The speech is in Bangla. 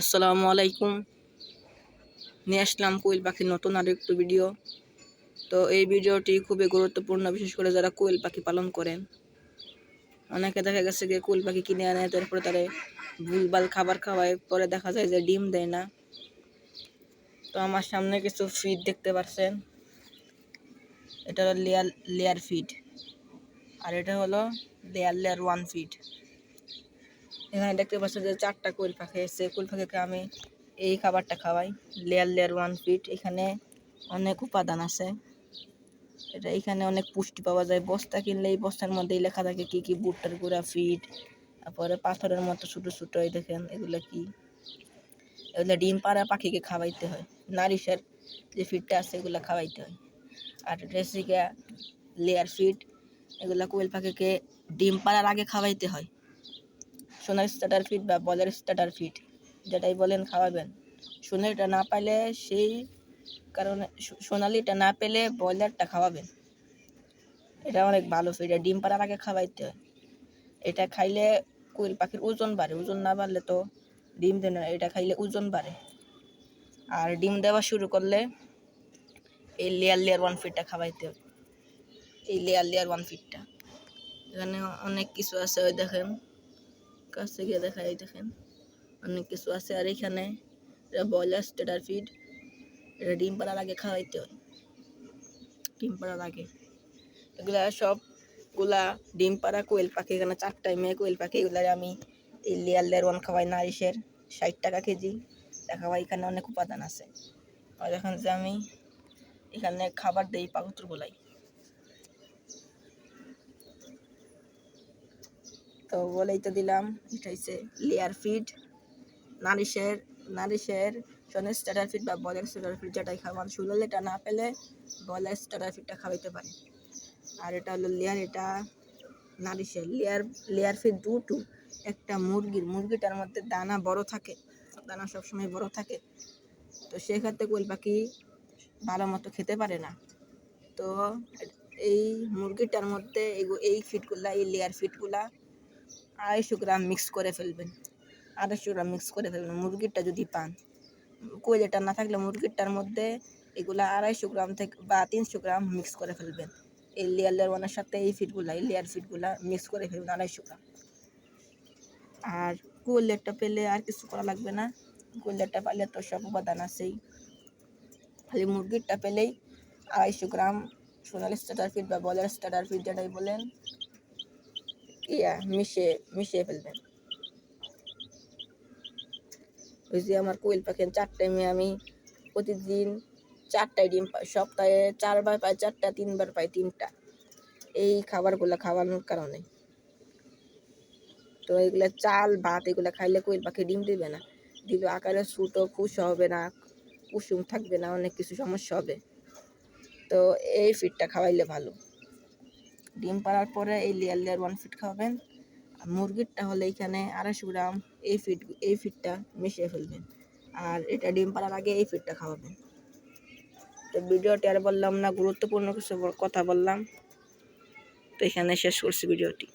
আসসালামু আলাইকুম। নিয়ে আসলাম কোয়েল পাখির নতুন আরও একটু ভিডিও। তো এই ভিডিওটি খুবই গুরুত্বপূর্ণ, বিশেষ করে যারা কোয়েল পাখি পালন করেন। অনেকে দেখা গেছে যে কোয়েল পাখি কিনে আনে, তারপরে তারা ভুলভাল খাবার খাওয়ায়, পরে দেখা যায় যে ডিম দেয় না। তো আমার সামনে কিছু ফিড দেখতে পাচ্ছেন। এটা হলো লেয়ার লেয়ার ফিড আর এটা হলো লেয়ার লেয়ার ওয়ান ফিড এখানে দেখতে পাচ্ছেন যে চারটা কুল পাখি এসছে। কুল পাখিকে আমি এই খাবারটা খাওয়াই। লেয়ার লেয়ার ওয়ান ফিট এখানে অনেক উপাদান আছে। এটা এখানে অনেক পুষ্টি পাওয়া যায়। বস্তা কিনলে এই বস্তার মধ্যেই লেখা থাকে কি কি ভুট্টার গুঁড়া ফিট তারপরে পাথরের মতো ছোটো ছোটো, এই দেখেন এগুলো কি? এগুলো ডিম পাড়া পাখিকে খাওয়াইতে হয়। নারিশের যে ফিটটা আছে এগুলো খাওয়াইতে হয়। আর রেসিকা লেয়ার ফিট এগুলো কোয়েল পাখিকে ডিম পাড়ার আগে খাওয়াইতে হয়। সোনার স্টার্টার ফিট বা বলের স্টার্টার ফিট যেটাই বলেন খাওয়াবেন। সোনালিটা না পাইলে সেই কারণে সোনালিটা না পেলে ব্রয়লারটা খাওয়াবেন। এটা অনেক ভালো এটা ডিম পাড়ার আগে খাওয়াইতে হয়। এটা খাইলে কোয়েল পাখির ওজন বাড়ে, ওজন না বাড়লে তো ডিম দেয় না, এটা খাইলে ওজন বাড়ে। আর ডিম দেওয়া শুরু করলে এই লেয়ার লেয়ার ওয়ান ফিটটা খাওয়াইতে হবে এই লেয়ার লেয়ার ওয়ান ফিটটা এখানে অনেক কিছু আছে, ওই দেখেন। কাছে গিয়ে দেখাই দেখেন। অনেক কিছু আছে আর এখানে এটা ব্রয়লার স্টেটার ফিড এটা ডিম পাড়ার আগে খাওয়াইতে হয়। ডিম পাড়ার আগে। এগুলা সবগুলা ডিম পাড়া, কোয়েল পাখি, এখানে চারটায় মেয়ে কোয়েল পাখি, এগুলার আমি এই লেয়ার লেয়ার ওয়ান খাওয়াই, নারিশের ষাট টাকা কেজি। দেখাওয়াই এখানে অনেক উপাদান আছে। আর এখন যে আমি এখানে খাবার দিই পাগত্রগুলাই তো বলেই তো দিলাম, এটা হচ্ছে লেয়ার ফিড নারিশের নারিশের সনের স্টার্টার ফিড বা বলের স্টার্টার ফিড যেটাই খাওয়ান শুনলে এটা না পেলে বলের স্টার্টার ফিডটা খাওয়াইতে পারে। আর এটা হলো লেয়ার এটা নারিশের লেয়ার লেয়ার ফিড দুটো, একটা মুরগির, মুরগিটার মধ্যে দানা বড় থাকে, দানা সবসময় বড় থাকে, তো সেক্ষেত্রে কোয়েল পাখি ভালো মতো খেতে পারে না। তো এই মুরগিটার মধ্যে এই ফিটগুলা এই লেয়ার ফিটগুলা আড়াইশো গ্রাম মিক্স করে ফেলবেন। আড়াইশো গ্রাম মিক্স করে ফেলবেন। মুরগিরটা যদি পান, কোয়েলেটা না থাকলে মুরগিরটার মধ্যে এগুলা আড়াইশো গ্রাম থেকে বা তিনশো গ্রাম মিক্স করে ফেলবেন। এই লেয়ার লেয়ার ওয়ানের সাথে এই ফিটগুলা এই লেয়ার ফিটগুলা মিক্স করে ফেলবেন আড়াইশো গ্রাম। আর কোয়েলেরটা পেলে আর কিছু করা লাগবে না। কোয়েলেরটা পাইলে তো সব উপাদান আছেই। খালি মুরগিরটা পেলেই আড়াইশো গ্রাম সোনালি স্টার্টার ফিট বা বলার স্টার্টার ফিট যেটাই বলেন ইয়া মিশিয়ে মিশিয়ে ফেলবেন। ওই যে আমার কোয়েল পাখি চারটায় মেয়ে আমি প্রতিদিন চারটায় ডিম পাই, সপ্তাহে চারবার পাই, চারটা, তিনবার পাই, তিনটা। এই খাবারগুলো খাওয়ানোর কারণে। তো এগুলো চাল, ভাত, এগুলো খাইলে কোয়েল পাখি ডিম দেবে না। দিলে আকারে ছোটো, খুশ হবে না, কুসুম থাকবে না, অনেক কিছু সমস্যা হবে। তো এই ফিডটা খাওয়াইলে ভালো। ডিম পাড়ার পরে এই লেয়ার লেয়ার ওয়ান ফিট খাওয়াবেন। আর মুরগিরটা হলে এখানে আড়াইশো গ্রাম এই ফিট এই ফিটটা মিশিয়ে ফেলবেন। আর এটা ডিম পাড়ার আগে এই ফিটটা খাওয়াবেন। তো ভিডিওটি আর বললাম না, গুরুত্বপূর্ণ কিছু কথা বললাম। তো এখানে শেষ করছি ভিডিওটি।